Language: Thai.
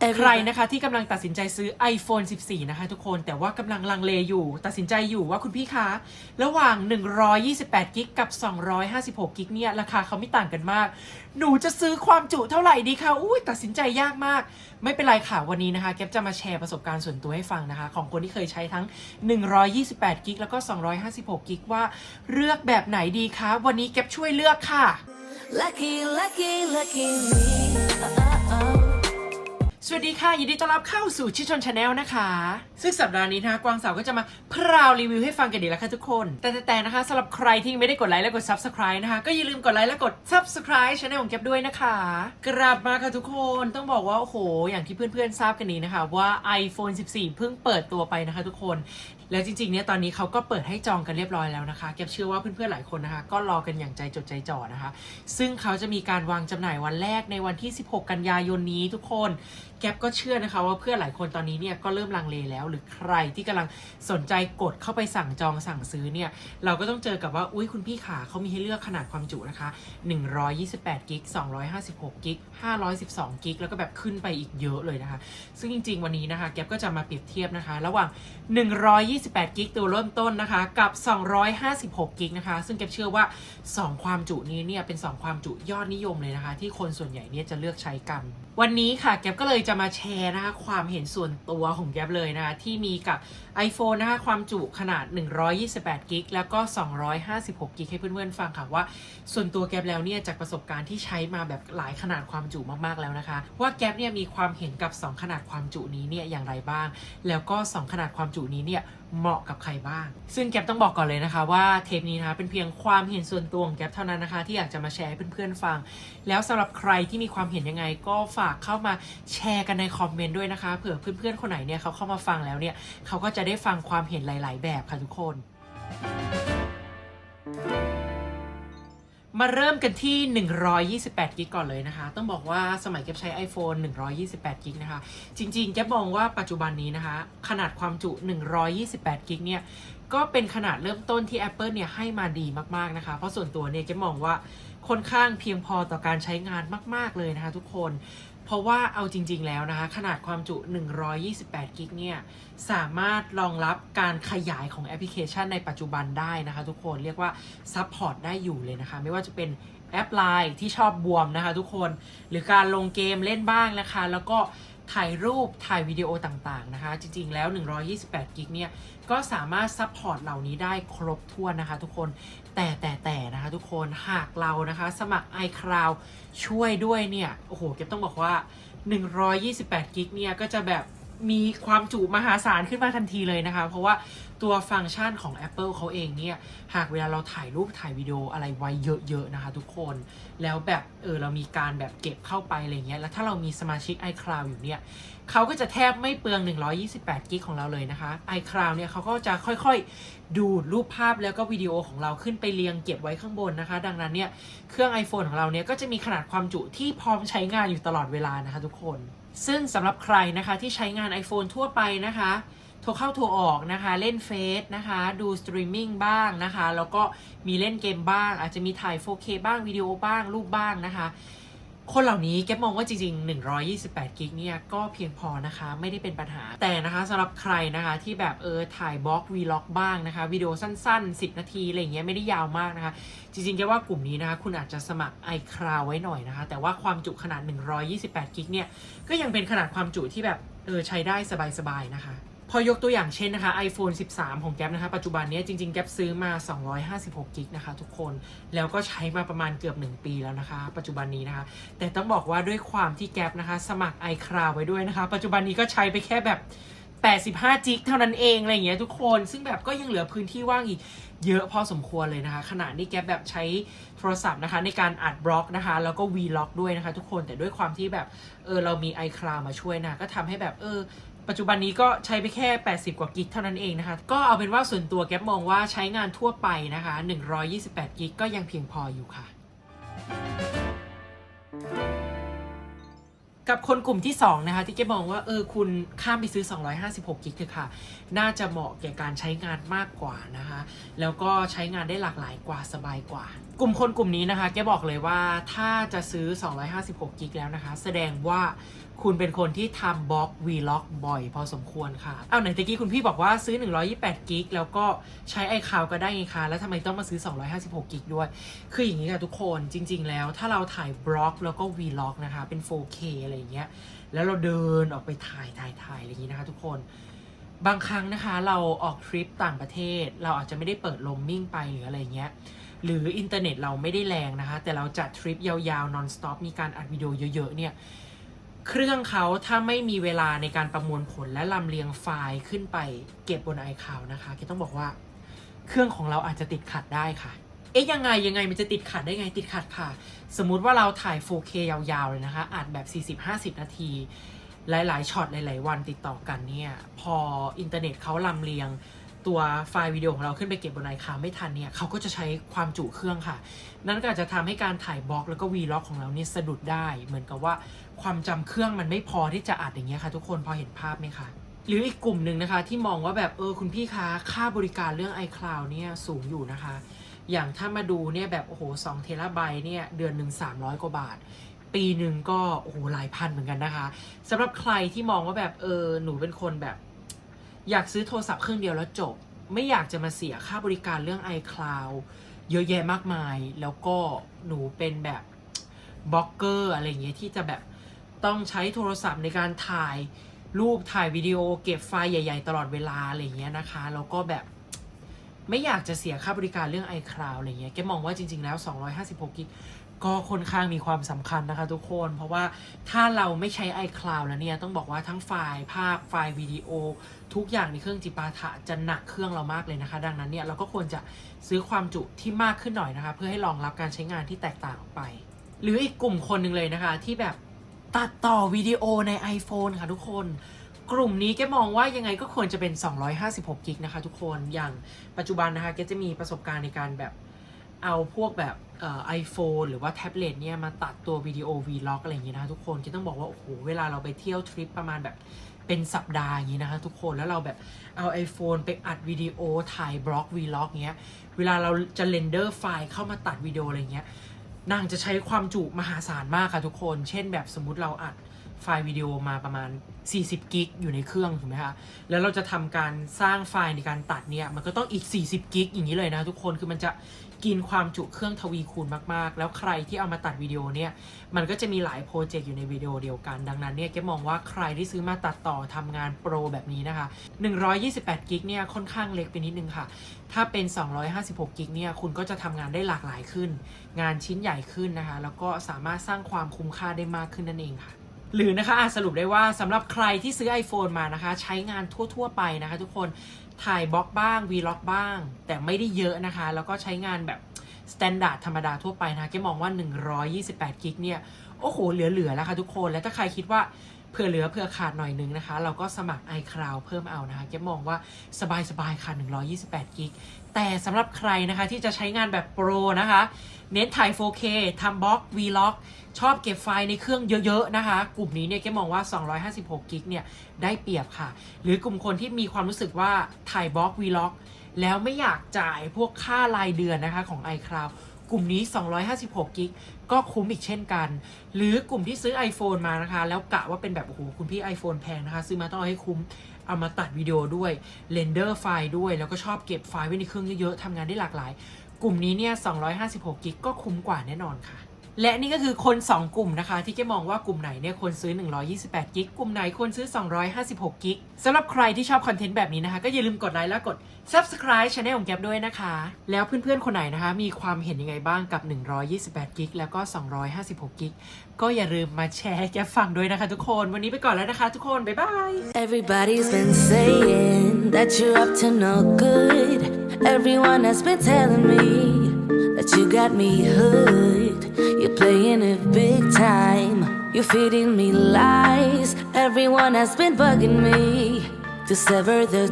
ใครนะคะที่กำลังตัดสินใจซื้อ iPhone 14 นะคะทุกคนแต่ว่ากำลังลังเลอยู่ ตัดสินใจอยู่ว่าคุณพี่คะ ระหว่าง 128 กิกกับ 256 กิกเนี่ย ราคาเขาไม่ต่างกันมาก หนูจะซื้อความจุเท่าไหร่ดีคะอุ้ยตัดสินใจยากมาก ไม่เป็นไรค่ะ วันนี้นะคะแก๊ปจะมาแชร์ประสบการณ์ส่วนตัวให้ฟังนะคะ ของคนที่เคยใช้ทั้ง 128 กิกแล้วก็ 256 กิกว่าเลือกแบบไหนดีคะวันนี้แก๊ปช่วยเลือกค่ะ Lucky, lucky, lucky me. Oh, oh. สวัสดีค่ะ ยินดีต้อนรับเข้าสู่ชิชนชาแนลนะคะ ซึ่งสัปดาห์นี้นะคะกวางสาวก็จะมาพราวรีวิวให้ฟังกันดีแล้วค่ะทุกคน แต่แต่นะคะสำหรับใครที่ยังไม่ได้กดไลค์และกด Subscribe นะคะ ก็อย่าลืมกดไลค์และกด Subscribe ช่องของแก๊ปด้วยนะคะ กลับมาค่ะทุกคนต้องบอกว่า โอ้โห อย่างที่เพื่อนๆทราบกันนี้นะคะ ว่า iPhone 14 เพิ่งเปิดตัวไปนะคะทุกคน แล้วจริงๆเนี่ยตอนนี้เขาก็เปิดให้จองกันเรียบร้อยแล้วนะคะแก๊ปเชื่อว่าเพื่อนๆหลายคนนะคะ ก็รอกันอย่างใจจดใจจ่อนะคะ ซึ่งเขาจะมีการวางจำหน่ายวันแรกในวันที่ 16 กันยายนนี้ทุกคนแก๊ปก็เชื่อนะคะว่าเพื่อนหลายคนตอนนี้เนี่ยก็เริ่มลังเลแล้ว หรือใครที่กำลังสนใจกดเข้าไปสั่งจองสั่งซื้อเนี่ยเราก็ต้องเจอกับว่าอุ้ยคุณพี่ขาเขามีให้เลือกขนาดความจุนะคะ 128กิก256กิก512กิกแล้วก็แบบขึ้นไปอีกเยอะเลยนะคะ ซึ่งจริง ๆ วันนี้นะคะแก๊ปก็จะมาเปรียบเทียบนะคะ ระหว่าง 128กิกตัวเริ่มต้นนะคะกับ 256กิกนะคะ ซึ่งแก๊ปเชื่อว่า 2 ความจุนี้เนี่ยเป็น 2 ความจุยอดนิยมเลยนะคะ ที่คนส่วนใหญ่เนี่ยจะเลือกใช้กันวันนี้ค่ะแก๊ปก็เลยจะมาแชร์นะคะความเห็นส่วนตัวของแก๊ปเลยนะคะที่มีกับ iPhone นะคะความจุขนาด 128 กิกแล้วก็ 256 กิกให้เพื่อนๆฟังค่ะว่า ส่วนตัวแก๊ปแล้วเนี่ยจากประสบการณ์ที่ใช้มาแบบหลายขนาดความจุมากๆแล้วนะคะ ว่าแก๊ปเนี่ยมีความเห็นกับ 2 ขนาดความจุนี้เนี่ยอย่างไรบ้าง แล้วก็ 2 ขนาดความจุนี้เนี่ยเหมาะกับใครบ้าง ซึ่งแก๊ปต้องบอกก่อนเลยนะคะ ว่าเทปนี้นะคะเป็นเพียงความเห็นส่วนตัวของแก๊ปเท่านั้นนะคะ ที่อยากจะมาแชร์ให้เพื่อนๆฟัง แล้วสำหรับใครที่มีความเห็นยังไงก็ฝากเข้ามาแชร์กันในคอมเมนต์ด้วยนะคะเผื่อเพื่อนๆ คนไหนเนี่ยเขาเข้ามาฟังแล้วเนี่ยเขาก็จะได้ฟังความเห็นหลาย ๆ แบบค่ะทุกคน มาเริ่มกันที่ 128 กิกก่อนเลยนะคะ ต้องบอกว่าสมัยแก๊ปใช้ iPhone 128 กิกนะคะ จริงๆแกมองว่าปัจจุบันนี้นะคะ ขนาดความจุ 128 กิกเนี่ยก็เป็นขนาดเริ่มต้นที่ Apple เนี่ยให้มาดีมาก ๆ นะคะ เพราะส่วนตัวเนี่ยแกมองว่าค่อนข้างเพียงพอต่อการใช้งานมาก ๆ เลยนะคะทุกคน เพราะว่าเอาจริง ๆ แล้วนะคะ ขนาดความจุ 128 กิกเนี่ย สามารถรองรับการขยายของแอปพลิเคชันในปัจจุบันได้นะคะทุกคนเรียกว่าซัพพอร์ตได้อยู่เลยนะคะ ไม่ว่าจะเป็นแอปไลน์ที่ชอบบวมนะคะทุกคนหรือการลงเกมเล่นบ้างนะคะ แล้วก็ถ่ายรูปถ่ายวิดีโอต่างๆนะคะ จริง ๆ แล้ว 128 กิกเนี่ย ก็สามารถซัพพอร์ตเหล่านี้ได้ครบถ้วนนะคะทุกคน แต่แต่แต่นะคะทุกคนหากเรานะคะ สมัคร iCloud ช่วยด้วยเนี่ย โอ้โหเก็บต้องบอกว่า 128กิกเนี่ย ก็จะแบบมีความจุมหาศาลขึ้นมาทันทีเลยนะคะ เพราะว่าตัวฟังก์ชันของ Apple เขาเองเนี่ย หากเวลาเราถ่ายรูปถ่ายวิดีโออะไรไว้เยอะ ๆ นะคะทุกคน แล้วแบบ เออ เรามีการแบบเก็บเข้าไปอะไรเงี้ย แล้วถ้าเรามีสมาชิก iCloud อยู่เนี่ย เขาก็จะแทบไม่เปลือง 128 กิกของเราเลยนะคะ iCloud เนี่ยเขาก็จะค่อยๆ ดูดรูปภาพแล้วก็วิดีโอของเราขึ้นไปเรียงเก็บไว้ข้างบนนะคะ ดังนั้นเนี่ยเครื่อง iPhone ของเราเนี่ยก็จะมีขนาดความจุที่พร้อมใช้งานอยู่ตลอดเวลานะคะทุกคน ซึ่งสำหรับใครนะคะที่ใช้งาน iPhone ทั่วไปนะคะโทรเข้าโทรออกนะคะ เล่นเฟซนะคะ ดูสตรีมมิ่งบ้างนะคะ แล้วก็มีเล่นเกมบ้าง อาจจะมีถ่าย 4K บ้าง วิดีโอบ้าง รูปบ้างนะคะ คนเหล่านี้แกมองว่าจริงๆ 128 กิกเนี่ยก็เพียงพอนะคะ ไม่ได้เป็นปัญหา แต่นะคะสำหรับใครนะคะที่แบบเออถ่ายบล็อกวีล็อกบ้างนะคะวิดีโอสั้น ๆ 10 นาทีอะไรเงี้ยไม่ได้ยาวมากนะคะ จริงๆแกว่ากลุ่มนี้นะคะ คุณอาจจะสมัคร iCloud ไว้หน่อยนะคะ แต่ว่าความจุขนาด 128 กิกเนี่ยก็ยังเป็นขนาดความจุที่แบบเออใช้ได้สบายๆนะคะ พอยกตัวอย่างเช่นนะคะ iPhone 13 ของแก๊ปนะคะปัจจุบันนี้จริงๆ แก๊ปซื้อมา 256กิกนะคะทุกคนแล้วก็ใช้มาประมาณเกือบ 1 ปีแล้วนะคะ ปัจจุบันนี้นะคะ แต่ต้องบอกว่าด้วยความที่แก๊ปนะคะ สมัคร iCloud ไว้ด้วยนะคะ ปัจจุบันนี้ก็ใช้ไปแค่แบบ 85 จิกเท่านั้นเองอะไรอย่างเงี้ยทุกคน ซึ่งแบบก็ยังเหลือพื้นที่ว่างอีกเยอะพอสมควรเลยนะคะ ขณะนี้แก๊ปแบบใช้โทรศัพท์นะคะ ในการอัดบล็อกนะคะ แล้วก็ vlog ด้วยนะคะ ทุกคนแต่ด้วยความที่แบบเออเรามี iCloud มาช่วยนะ ก็ทำให้แบบเออปัจจุบันนี้ก็ใช้ไปแค่ 80 กว่ากิกเท่านั้นเองนะคะ ก็เอาเป็นว่าส่วนตัวแก๊ปมองว่าใช้งานทั่วไปนะคะ 128 กิกก็ยังเพียงพออยู่ค่ะ กับคนกลุ่มที่ 2 นะคะ ที่แกมองว่าเออคุณข้ามไปซื้อ 256 กิกเถอะค่ะ น่าจะเหมาะแก่การใช้งานมากกว่านะคะ แล้วก็ใช้งานได้หลากหลายกว่าสบายกว่า กลุ่มคนกลุ่มนี้นะคะแกบอกเลยว่าถ้าจะซื้อ 256 กิกแล้วนะคะ แสดงว่า คุณเป็นคนที่ทำบล็อกวีล็อกบ่อยพอสมควรค่ะ เอาไหนตะกี้คุณพี่บอกว่าซื้อ 128กิกแล้วก็ใช้ iCloud ก็ได้ไงคะแล้วทำไมต้องมาซื้อ 256กิกด้วย คืออย่างนี้ค่ะทุกคนจริง ๆ แล้วถ้าเราถ่ายบล็อกแล้วก็วีล็อกนะคะ เป็น 4K อะไรอย่างเงี้ยแล้วเราเดินออกไปถ่ายถ่ายถ่ายอะไรอย่างนี้นะคะ ทุกคนบางครั้งนะคะเราออกทริปต่างประเทศ เราอาจจะไม่ได้เปิดลมมิ่งไปหรืออะไรเงี้ยหรืออินเทอร์เน็ตเราไม่ได้แรงนะคะ แต่เราจัดทริปยาวๆนอนสต็อปมีการอัดวิดีโอเยอะๆเนี่ย เครื่องเขาถ้าไม่มีเวลาในการประมวลผลและลำเลียงไฟล์ขึ้นไปเก็บบน iCloud นะคะก็ต้องบอกว่า เครื่องของเราอาจจะติดขัดได้ค่ะ เอ๊ะยังไงยังไงมันจะติดขัดได้ไงติดขัดค่ะ สมมุติว่าเราถ่าย 4K ยาวๆเลยนะคะอัดแบบ 40-50 นาที หลายๆช็อตหลายๆ วันติดต่อกันเนี่ยพออินเทอร์เน็ตเขาลำเลียงตัวไฟล์วิดีโอของเราขึ้นไปเก็บบนไอคาวไม่ทันเนี่ยเขาก็จะใช้ความจุเครื่องค่ะ นั่นก็อาจจะทำให้การถ่ายบล็อกแล้วก็วีล็อกของเราเนี่ยสะดุดได้ เหมือนกับว่า ความจำเครื่องมันไม่พอที่จะอัดอย่างเงี้ยค่ะ ทุกคนพอเห็นภาพไหมคะหรืออีกกลุ่มหนึ่งนะคะ ที่มองว่าแบบเออคุณพี่คะค่าบริการเรื่อง iCloud เนี่ยสูงอยู่นะคะ อย่างถ้ามาดูเนี่ยแบบโอ้โห2เทราไบต์เนี่ยเดือนหนึ่ง300กว่าบาท ปีหนึ่งก็โอ้โหหลายพันเหมือนกันนะคะสำหรับใครที่มองว่าแบบเออหนูเป็นคนแบบ อยากซื้อโทรศัพท์เครื่องเดียวแล้วจบ ไม่อยากจะมาเสียค่าบริการเรื่อง iCloud เยอะแยะมากมาย แล้วก็หนูเป็นแบบบล็อกเกอร์อะไรเงี้ยที่จะแบบ ต้องใช้โทรศัพท์ในการถ่ายรูปถ่ายวิดีโอเก็บไฟล์ใหญ่ ๆ ตลอดเวลาอะไรเงี้ยนะคะ แล้วก็แบบไม่อยากจะเสียค่าบริการเรื่อง iCloud อะไรเงี้ยแกมองว่าจริง ๆ แล้ว 256กิกก็ค่อนข้างมีความสำคัญนะคะทุกคน เพราะว่าถ้าเราไม่ใช้ iCloud แล้วเนี่ย ต้องบอกว่าทั้งไฟล์ภาพไฟล์วิดีโอ ทุกอย่างในเครื่องจิปาถะจะหนักเครื่องเรามากเลยนะคะ ดังนั้นเนี่ย เราก็ควรจะซื้อความจุที่มากขึ้นหน่อยนะคะ เพื่อให้รองรับการใช้งานที่แตกต่างออกไป หรืออีกกลุ่มคนหนึ่งเลยนะคะที่แบบ ตัดต่อวิดีโอใน iPhone ค่ะทุกคน กลุ่มนี้แกมองว่ายังไงก็ควรจะเป็น 256กิกนะคะทุกคนอย่างปัจจุบันนะคะแกจะมีประสบการณ์ในการแบบเอาพวกแบบไอโฟนหรือว่าแท็บเล็ตเนี่ยมาตัดตัววิดีโอ vlog อกอะไรอย่างเงี้ยนะคะทุกคนแกต้องบอกว่า โอ้โห เวลาเราไปเที่ยวทริปประมาณแบบเป็นสัปดาห์อย่างนี้นะคะทุกคนแล้วเราแบบเอา iPhone ไปอัดวิดีโอถ่ายบล็อก vlog เงี้ย เวลาเราจะเรนเดอร์ไฟล์เข้ามาตัดวิดีโออะไรเงี้ย นางจะใช้ความจุมหาศาลมากค่ะทุกคน เช่นแบบสมมุติเราอัดไฟล์วิดีโอมาประมาณ 40 กิกอยู่ในเครื่องถูกไหมคะ แล้วเราจะทำการสร้างไฟล์ในการตัดเนี่ย มันก็ต้องอีก 40 กิกอย่างนี้เลยนะทุกคน คือมันจะ กินความจุเครื่องทวีคูณมากๆ แล้วใครที่เอามาตัดวิดีโอเนี่ย มันก็จะมีหลายโปรเจกต์อยู่ในวิดีโอเดียวกัน ดังนั้นเนี่ยแกมองว่าใครที่ซื้อมาตัดต่อทำงานโปรแบบนี้นะคะ 128 กิกเนี่ยค่อนข้างเล็กไปนิดนึงค่ะ ถ้าเป็น 256 กิกเนี่ยคุณก็จะทำงานได้หลากหลายขึ้น งานชิ้นใหญ่ขึ้นนะคะ แล้วก็สามารถสร้างความคุ้มค่าได้มากขึ้นนั่นเองค่ะหรือนะคะสรุปได้ว่าสำหรับใครที่ซื้อ iPhone มานะคะ ใช้งานทั่ว ๆ ไปนะคะ ทุกคน ถ่ายบล็อกบ้างวีล็อกบ้าง แต่ไม่ได้เยอะนะคะ แล้วก็ใช้งานแบบสแตนดาร์ดธรรมดาทั่วไปนะคะแกมองว่า 128 กิกเนี่ย โอ้โห เหลือ ๆ แล้วค่ะทุกคน และถ้าใครคิดว่า เผื่อเหลือเผื่อขาดหน่อยนึงนะคะ เราก็สมัคร iCloud เพิ่มเอานะคะแกมองว่าสบายๆค่ะ 128กิกแต่สำหรับใครนะคะที่จะใช้งานแบบโปรนะคะ เน้นถ่าย 4K ทำบล็อก Vlog ชอบเก็บไฟล์ในเครื่องเยอะๆนะคะ กลุ่มนี้เนี่ยแกมองว่า 256กิกเนี่ยได้เปรียบค่ะ หรือกลุ่มคนที่มีความรู้สึกว่าถ่ายบล็อก Vlog แล้วไม่อยากจ่ายพวกค่ารายเดือนนะคะของ iCloud กลุ่มนี้ 256กิกก็คุ้มอีกเช่นกัน หรือกลุ่มที่ซื้อ iPhone มานะคะ แล้วกะว่าเป็นแบบ โอ้โห คุณพี่ iPhone แพงนะคะ ซื้อมาต้องเอาให้คุ้ม เอามาตัดวิดีโอด้วยเรนเดอร์ไฟล์ด้วย แล้วก็ชอบเก็บไฟล์ไว้ในเครื่องเยอะๆทำงานได้หลากหลาย กลุ่มนี้เนี่ย 256กิกก็คุ้มกว่าแน่นอนค่ะ และนี่ก็คือคน 2 กลุ่มนะคะ ที่แกมองว่ากลุ่มไหนเนี่ยควรซื้อ 128 กิก กลุ่มไหนควรซื้อ 256 กิกสำหรับใครที่ชอบคอนเทนต์แบบนี้นะคะ ก็อย่าลืมกดไลค์และกด subscribe channel ของแกมด้วยนะคะ แล้วเพื่อนๆ คนไหนนะคะ มีความเห็นยังไงบ้างกับ 128 กิก แล้วก็ 256 กิก ก็อย่าลืมมาแชร์แกฟังด้วยนะคะทุกคน วันนี้ไปก่อนแล้วนะคะทุกคน บ๊ายบาย Everybody's been saying that you're up to no good. Everyone has been telling me that you got me hooked. You're playing it big time. You're feeding me lies. Everyone has been bugging me to sever the